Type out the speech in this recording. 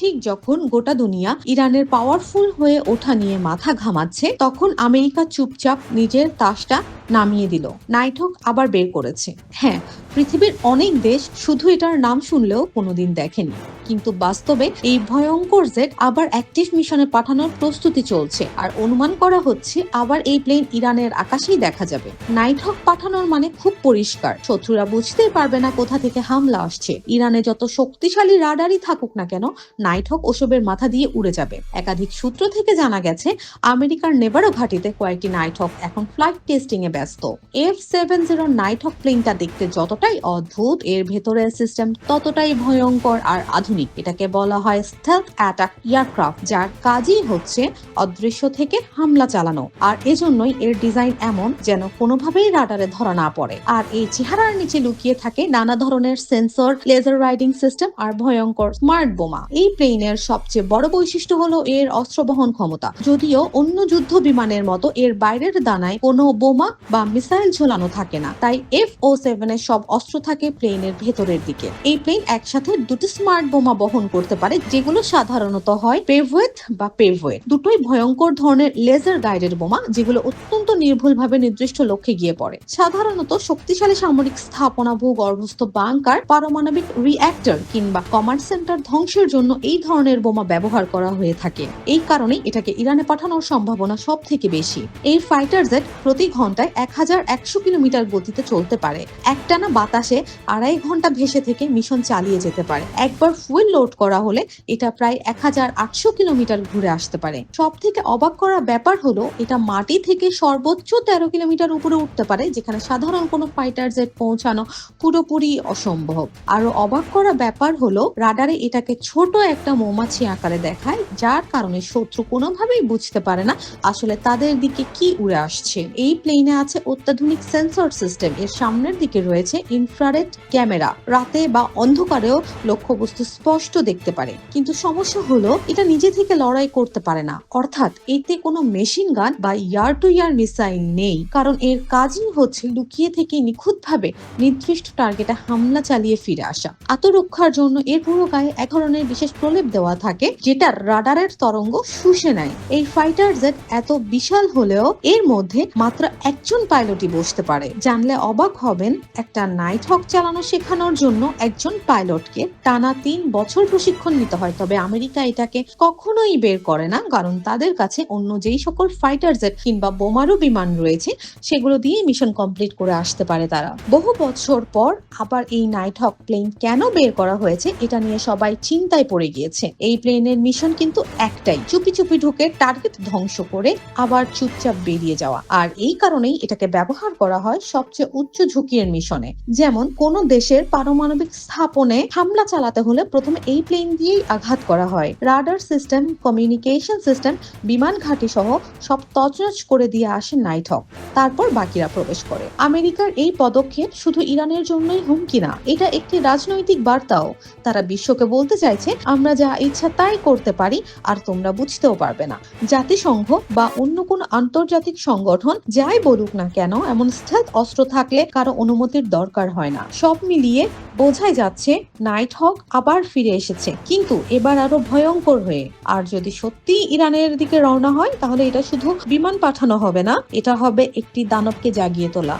ঠিক যখন গোটা দুনিয়া ইরানের পাওয়ারফুল হয়ে ওঠা নিয়ে মাথা ঘামাচ্ছে, তখন আমেরিকা চুপচাপ নিজের তাসটা নামিয়ে দিল। নাইটক আবার বের করেছে। হ্যাঁ পৃথিবীর অনেক দেশ শুধু এটার নাম শুনলেও কোনোদিন দেখেনি। কিন্তু বাস্তবে এই ভয়ঙ্কর জেট আবার অ্যাক্টিভ মিশনে পাঠানোর প্রস্তুতি চলছে। আর অনুমান করা হচ্ছে আবার এই প্লেন ইরানের আকাশেই দেখা যাবে। নাইটহক পাঠানোর মানে খুব পরিষ্কার। শত্রুরা বুঝতেই পারবে না কোথা থেকে হামলা আসছে। ইরানে যত শক্তিশালী রাডারই থাকুক না কেন নাইটহক ওসবের মাথা দিয়ে উড়ে যাবে। একাধিক সূত্র থেকে জানা গেছে, আমেরিকার নেভারো ঘাটিতে কয়েকটি নাইটহক এখন ফ্লাইট টেস্টিং এ ব্যস্ত। এফ সেভেন জিরো নাইটহক প্লেনটা দেখতে যতটাই অদ্ভুত, এর ভেতরের সিস্টেম ততটাই ভয়ঙ্কর আর আধুনিক। এটাকে বলা হয় স্টেলথ অ্যাটাক এয়ারক্রাফট যার কাজই হচ্ছে অদৃশ্য থেকে হামলা চালানো আর এজন্যই এর ডিজাইন এমন যেন কোনোভাবেই রাডারে ধরা না পড়ে আর এই চেহারার নিচে লুকিয়ে থাকে নানা ধরনের সেন্সর লেজার রাইডিং সিস্টেম আর ভয়ঙ্কর স্মার্ট বোমা এই প্লেনের সবচেয়ে বড় বৈশিষ্ট্য হলো এর অস্ত্র বহন ক্ষমতা যদিও অন্য যুদ্ধ বিমানের মতো এর বাইরের দানায় কোনো বোমা বা মিসাইল ঝোলানো থাকে না তাই এফ ও সেভেনের সব অস্ত্র থাকে প্লেনের ভেতরের দিকে এই প্লেন একসাথে দুটি স্মার্ট বোমা বহন করতে পারে, যেগুলো সাধারণত হয় পেভওয়েট বা পেভওয়েট। দুটোই ভয়ঙ্কর ধরনের লেজার গাইডেড বোমা, যেগুলো অত্যন্ত নির্ভুলভাবে নির্দিষ্ট লক্ষ্যে গিয়ে পড়ে। সাধারণত শক্তিশালী সামরিক স্থাপনা, ভূগর্ভস্থ বাংকার, পারমাণবিক রিঅ্যাক্টর কিংবা কমান্ড সেন্টার ধ্বংসের জন্য এই ধরনের বোমা ব্যবহার করা হয়ে থাকে। এই কারণেই এটাকে ইরানে পাঠানোর সম্ভাবনা সব থেকে বেশি। এই ফাইটার জেট প্রতি ঘন্টায় এক হাজার একশো কিলোমিটার গতিতে চলতে পারে। একটানা বাতাসে আড়াই ঘণ্টা ভেসে থেকে মিশন চালিয়ে যেতে পারে। একবার ফুয়েল লোড করা হলে এটা প্রায় এক হাজার আটশো কিলোমিটার ঘুরে আসতে পারে। সব থেকে অবাক করা ব্যাপার হলো, এটা মাটি থেকে সর্বোচ্চ তেরো কিলোমিটার উপরে উঠতে পারে, যেখানে সাধারণ কোনো ফাইটার জেট পৌঁছানো পুরোপুরি অসম্ভব। আরও অবাক করা ব্যাপার হলো, রাডারে এটাকে ছোট একটা মৌমাছি আকারে দেখায়, যার কারণে শত্রু কোনোভাবেই বুঝতে পারে না আসলে তাদের দিকে কি উড়ে আসছে। এই প্লেনে আছে অত্যাধুনিক সেন্সর সিস্টেম এর সামনের দিকে রয়েছে ইনফ্রারেড ক্যামেরা রাতে বা অন্ধকারেও লক্ষ্যবস্তু স্পষ্ট দেখতে পারে। কিন্তু সমস্যা হলো, এটা নিজে থেকে লড়াই করতে পারে না। অর্থাৎ এতে কোনো মেশিন গান বা ইয়ার টু ইয়ার মিসাইল নেই। কারণ এর কাজই হচ্ছে লুকিয়ে থেকে নিখুঁতভাবে নির্দিষ্ট টার্গেটে হামলা চালিয়ে ফিরে আসা। আত্মরক্ষার জন্য এর পুরো গায়ে এক ধরনের বিশেষ প্রলেপ দেওয়া থাকে, যেটা রাডারের তরঙ্গ শুষে নেয়। এই ফাইটার জেট এত বিশাল হলেও এর মধ্যে মাত্র একজন পাইলটই বসতে পারে। জানলে অবাক হবেন, একটা নাইট হক চালানো শেখানোর জন্য একজন পাইলটকে টানা তিন বছর প্রশিক্ষণ নিতে হয়, তবে আমেরিকা এটাকে কখনোই বের করে না। কারণ তাদের কাছে অন্য যেই সকল ফাইটার জেট কিংবা বোমারু বিমান রয়েছে, সেগুলো দিয়ে মিশন কমপ্লিট করে আসতে পারে তারা। বহু বছর পর আবার এই নাইট হক প্লেন কেন বের করা হয়েছে, এটা নিয়ে সবাই চিন্তায় পড়ে গিয়েছে। এই প্লেনের মিশন কিন্তু একটাই, চুপি চুপি ঢুকে টার্গেট ধ্বংস করে আবার চুপচাপ বেরিয়ে যাওয়া। আর এই কারণেই এটাকে ব্যবহার করা হয় সবচেয়ে উচ্চ ঝুঁকির মিশনে যেমন কোন দেশের পারমাণবিক স্থাপনে হামলা চালাতে হলে প্রথমে এই প্লেন দিয়েই আঘাত করা হয়। রাডার সিস্টেম কমিউনিকেশন সিস্টেম বিমান ঘাঁটি সহ সব তছনছ করে দিয়ে আসে নাইট হক তারপর বাকিরা প্রবেশ করে। আমেরিকার এই পদক্ষেপ শুধু ইরানের জন্যই হুমকি না, এটা একটি রাজনৈতিক বার্তাও। তারা বিশ্বকে বলতে চাইছে, আমরা যা ইচ্ছা তাই করতে পারি, আর তোমরা বুঝতেও পারবে না। জাতিসংঘ বা অন্য কোনো আন্তর্জাতিক সংগঠন যাই বলুক না কেন, এমন স্টেলথ অস্ত্র থাকলে কারও অনুমতির দরকার হয় না। সব মিলিয়ে বোঝাই যাচ্ছে নাইট হক আবার ফিরে এসেছে। কিন্তু এবার আরও ভয়ঙ্কর হয়ে। আর যদি সত্যি ইরানের দিকে রওনা হয়, তাহলে এটা শুধু বিমান পাঠানো হবে না, এটা হবে একটি দানবকে জাগিয়ে তোলা।